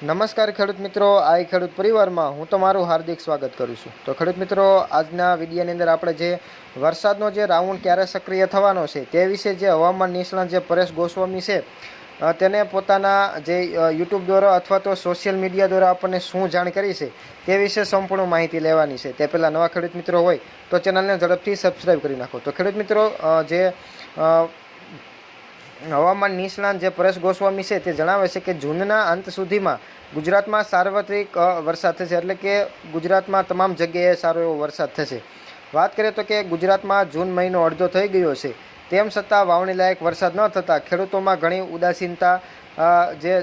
નમસ્કાર ખેડૂત મિત્રો આ ખેડૂત પરિવારમાં હું તમારું હાર્દિક સ્વાગત કરું છું. તો ખેડૂત મિત્રો, આજના વિડીયોની અંદર આપણે જે વરસાદનો જે રાઉન્ડ ક્યારે સક્રિય થવાનો છે તે વિશે જે હવામાન નિષ્ણાત જે પરેશ ગોસ્વામી છે તેને પોતાના જે યુટ્યુબ દ્વારા અથવા તો સોશિયલ મીડિયા દ્વારા આપણને શું જાણ કરી છે તે વિશે સંપૂર્ણ માહિતી લેવાની છે. તે પહેલાં નવા ખેડૂત મિત્રો હોય તો ચેનલને ઝડપથી સબસ્ક્રાઈબ કરી નાખો. તો ખેડૂત મિત્રો જે હવામાન નિષ્ણાંત જે પરેશ ગોસ્વામી છે તે જણાવે છે કે જૂનના અંત સુધીમાં ગુજરાતમાં સાર્વત્રિક વરસાદ થશે. એટલે કે ગુજરાતમાં તમામ જગ્યાએ સારો એવો વરસાદ થશે. વાત કરીએ તો કે ગુજરાતમાં જૂન મહિનો અડધો થઈ ગયો છે. તેમ છતાં વાવણી લાયક વરસાદ ન થતાં ખેડૂતોમાં ઘણી ઉદાસીનતા જે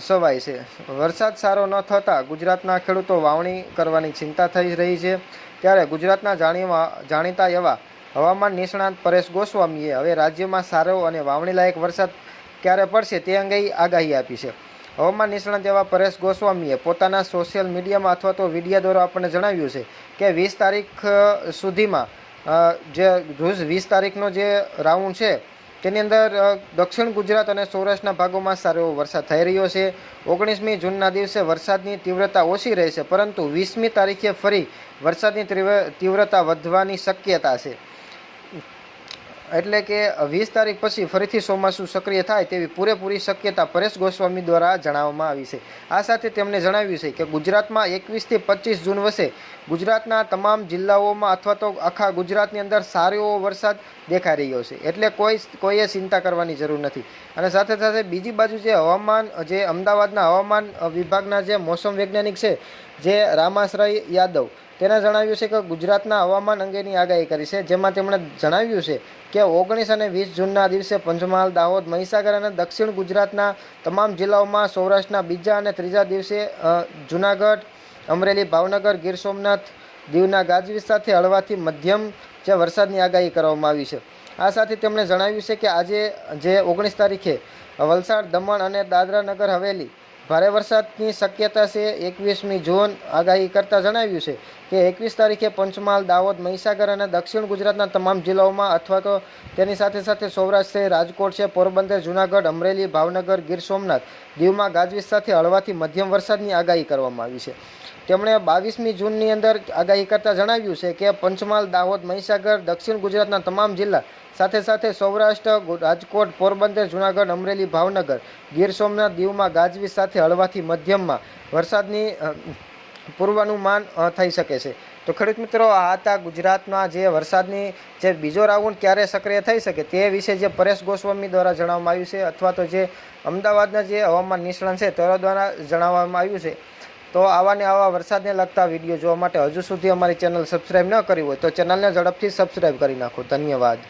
સવાય છે. વરસાદ સારો ન થતાં ગુજરાતના ખેડૂતો વાવણી કરવાની ચિંતા થઈ રહી છે. ત્યારે ગુજરાતના જાણીવા, જાણીતા એવા હવામાન નિષ્ણાંત પરેશ ગોસ્વામીએ હવે રાજ્યમાં સારો અને વાવણી લાયક વરસાદ ક્યારે પડશે તે અંગે આગાહી આપી છે. હવામાન નિષ્ણાંત એવા પરેશ ગોસ્વામીએ પોતાના સોશિયલ મીડિયામાં અથવા તો વિડીયા દ્વારા આપણને જણાવ્યું છે કે વીસ તારીખ સુધીમાં જે રોજ વીસ તારીખનો જે રાઉન્ડ છે, તેની અંદર દક્ષિણ ગુજરાત અને સૌરાષ્ટ્રના ભાગોમાં સારો એવો વરસાદ થઈ રહ્યો છે. ઓગણીસમી જૂનના દિવસે વરસાદની તીવ્રતા ઓછી રહેશે, પરંતુ વીસમી તારીખે ફરી વરસાદની તીવ્રતા વધવાની શક્યતા છે. એટલે કે વીસ તારીખ પછી ફરીથી ચોમાસું સક્રિય થાય તેવી પૂરેપૂરી શક્યતા પરેશ ગોસ્વામી દ્વારા જણાવવામાં આવી છે. આ સાથે તેમણે જણાવ્યું છે કે ગુજરાતમાં એકવીસથી પચીસ જૂન વસે ગુજરાતના તમામ જિલ્લાઓમાં અથવા તો આખા ગુજરાતની અંદર સારો એવો વરસાદ દેખાઈ રહ્યો છે. એટલે કોઈ કોઈએ ચિંતા કરવાની જરૂર નથી. અને સાથે સાથે બીજી બાજુ જે હવામાન, જે અમદાવાદના હવામાન વિભાગના જે મોસમ વૈજ્ઞાનિક છે, જે રામાશ્રય યાદવ તેણે જણાવ્યું છે કે ગુજરાતના હવામાન અંગેની આગાહી કરી છે, જેમાં તેમણે જણાવ્યું છે કે ઓગણીસ અને વીસ જૂનના દિવસે પંચમહાલ, દાહોદ, મહીસાગર અને દક્ષિણ ગુજરાતના તમામ જિલ્લાઓમાં સૌરાષ્ટ્રના બીજા અને ત્રીજા દિવસે જૂનાગઢ, અમરેલી, ભાવનગર, ગીર સોમનાથ, દીવના ગાજવીજ સાથે હળવાથી મધ્યમ જે વરસાદની આગાહી કરવામાં આવી છે. આ સાથે તેમણે જણાવ્યું છે કે આજે જે ઓગણીસ તારીખે વલસાડ, દમણ અને દાદરા નગર હવેલી ભારે વરસાદની શક્યતા છે એકવીસમી જૂન. આગાહી કરતાં જણાવ્યું છે કે એકવીસ તારીખે પંચમહાલ, દાહોદ, મહીસાગર અને દક્ષિણ ગુજરાતના તમામ જિલ્લાઓમાં અથવા તો તેની સાથે સાથે સૌરાષ્ટ્ર છે, રાજકોટ છે, પોરબંદર, જૂનાગઢ, અમરેલી, ભાવનગર, ગીર સોમનાથ, દીવમાં ગાજવીજ સાથે હળવાથી મધ્યમ વરસાદની આગાહી કરવામાં આવી છે. તેમણે બાવીસમી જૂનની અંદર આગાહી કરતાં જણાવ્યું છે કે પંચમહાલ, દાહોદ, મહીસાગર, દક્ષિણ ગુજરાતના તમામ જિલ્લા સાથે સાથે સૌરાષ્ટ્ર, રાજકોટ, પોરબંદર, જૂનાગઢ, અમરેલી, ભાવનગર, ગીર સોમનાથ, દીવમાં ગાજવીજ સાથે હળવાથી મધ્યમમાં વરસાદની પૂર્વાનુમાન થઈ શકે છે. તો ખેડૂત મિત્રો, આ હતા ગુજરાતમાં જે વરસાદની જે બીજો રાઉન્ડ ક્યારે સક્રિય થઈ શકે તે વિશે જે પરેશ ગોસ્વામી દ્વારા જણાવવામાં આવ્યું છે અથવા તો જે અમદાવાદના જે હવામાન નિષ્ણાંત છે તેઓ દ્વારા જણાવવામાં આવ્યું છે. તો આવા ને આવા વરસાદને લગતા વીડિયો જોવા માટે હજુ સુધી અમારી ચેનલ સબસ્ક્રાઈબ ન કરી હોય તો ચેનલને ઝડપથી સબસ્ક્રાઈબ કરી નાખો. ધન્યવાદ.